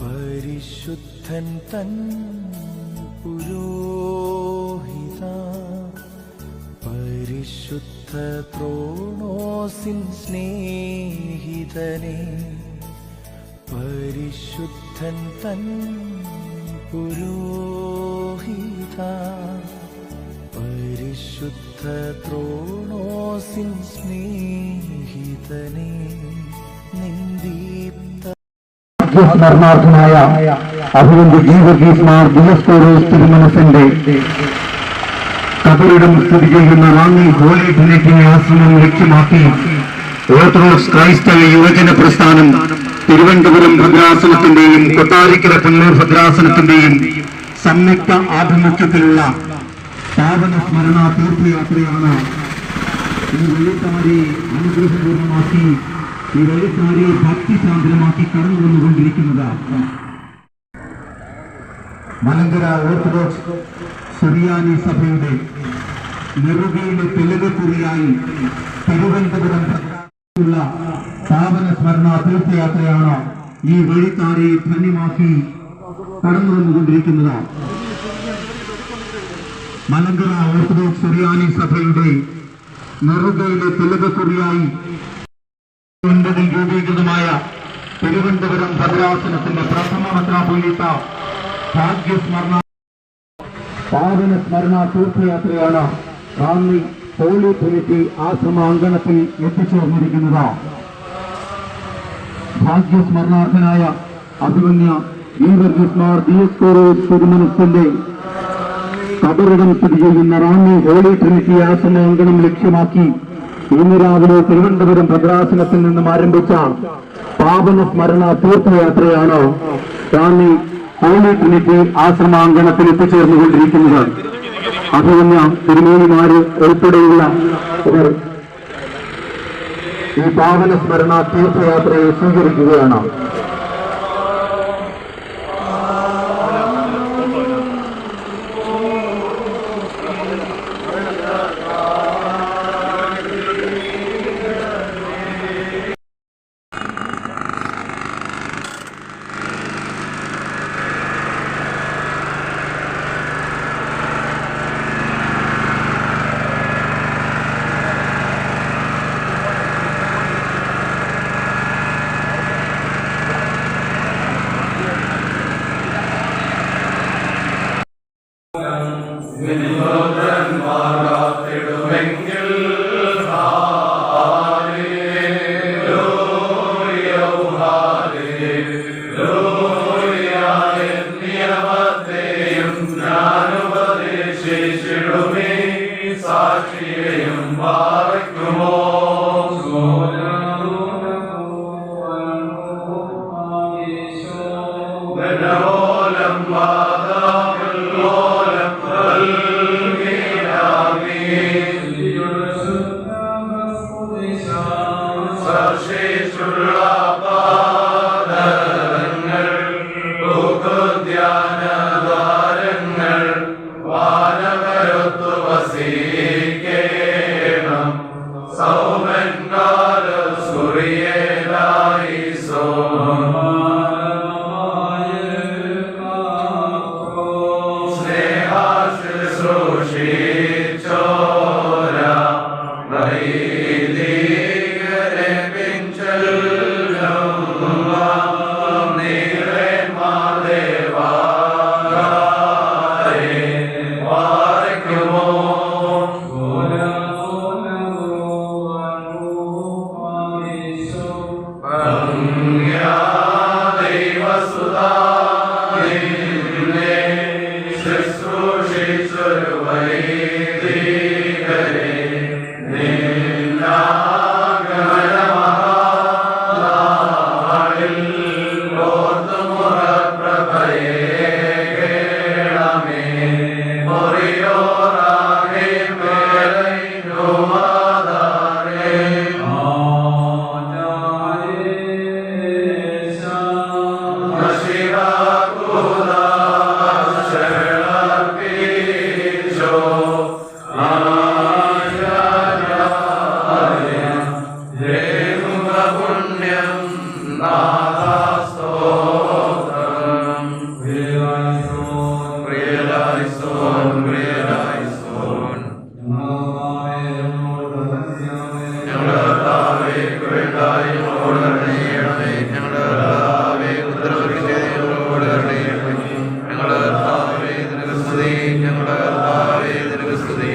പരിശുദ്ധൻ തൻ പുരോഹിത. പരിശുദ്ധ ത്രോണോസിൻ സ്നേഹിതനെ. പരിശുദ്ധൻ തൻ പുരോഹിത. പരിശുദ്ധ ത്രോണോസിൻ സ്നേഹിതനെ. നിന്ദീപ്ത സ്മരണാർത്ഥമായ അഭിവന്ദ് ജീവർഗീസ് മാർ തിരുമനസിന്റെ കബറിടം സ്ഥിതി ചെയ്യുന്ന റാന്നി ഹോളി ട്രിനിറ്റി ആശ്രമം ലക്ഷ്യമാക്കി ഓർത്തഡോക്സ് ക്രൈസ്തവ യുവജന പ്രസ്ഥാനം തിരുവനന്തപുരം ഭദ്രാസനത്തിന്റെയും കൊട്ടാരിക്കര കണ്ണൂർ ഭദ്രാസനത്തിന്റെയും സംയുക്ത ആഭിമുഖ്യത്തിലുള്ള പാവന സ്മരണ തീർത്ഥയാത്രയാണ് ഈ വെള്ളിത്താരി അനുഗ്രഹപൂർണമാക്കി ഈ വെള്ളിത്താരി ഭക്തിസാന്ദ്രമാക്കി കടന്നു വന്നുകൊണ്ടിരിക്കുന്നത് മലങ്കര ഓർത്തഡോക്സ് സുറിയാനി സഭയുടെ നെറുകയിലെ തിലകക്കുറിയായി തിരുവനന്തപുരം ഉള്ള സ്ഥാപന സ്മരണ തീർത്ഥയാത്രയാണ് ഈ വഴിത്താരെ ധന്യമാക്കി കടന്നു വന്നുകൊണ്ടിരിക്കുന്നത് മലങ്കര ഓർത്തഡോക്സ് സുറിയാനി സഭയുടെ നെറുകയിലെ തിലകക്കുറിയായി ഒൻപതിൽ രൂപീകൃതമായ തിരുവനന്തപുരം ഭദ്രാസനത്തിന്റെ പ്രഥമ മെത്രാപൊലീത്ത ഭാഗ്യസ്മരണ പാവന സ്മരണ തീർത്ഥയാത്രയാണ് റാന്നി ഹോളി ട്രിനിറ്റി ആശ്രമ അങ്കണത്തിൽ എത്തിച്ചേർന്നിരിക്കുന്നത്. ഭാഗ്യസ്മരണാർത്ഥനായ അഭിമന്യ വീരകൃഷ്ണാർ ഡി എസ് ദിയസ്കോറോസ് തിരുമനത്തിന്റെ കബറിടം സ്ഥിതി ചെയ്യുന്ന റാന്നി ഹോളി ട്രിനിറ്റി ആശ്രമ അങ്കണം ലക്ഷ്യമാക്കി ഇന്ന് രാവിലെ തിരുവനന്തപുരം ഭദ്രാസനത്തിൽ നിന്നും ആരംഭിച്ച പാപന സ്മരണ തീർത്ഥയാത്രയാണ് റാന്നി ഹോളി ട്രിനിറ്റി ആശ്രമാങ്കണത്തിൽ എത്തിച്ചേർന്നുകൊണ്ടിരിക്കുന്നത്. അഭിമന്യ തിരുമേനിമാര് ഉൾപ്പെടെയുള്ള ഈ പാവന സ്മരണ തീർത്ഥയാത്രയെ സ്വീകരിക്കുകയാണ്. ഞങ്ങളുടെ കർത്താവേ നിനക്ക് സ്തുതി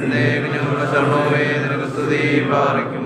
നിനക്ക് ഞങ്ങളുടെ ശരണമേ നിനക്ക് സ്തുതി പാറിക്കും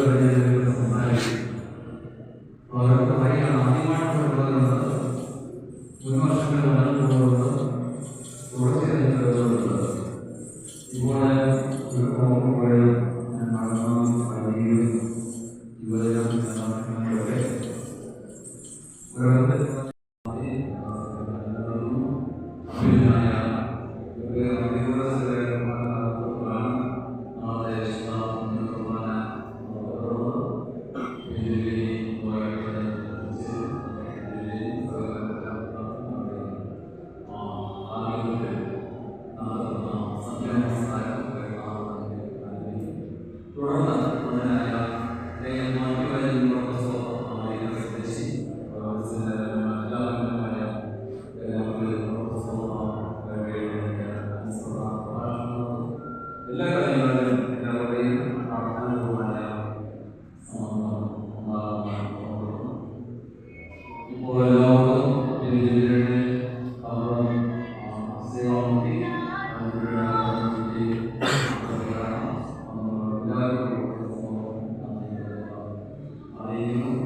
Amen.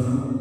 Amen.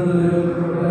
Obrigado.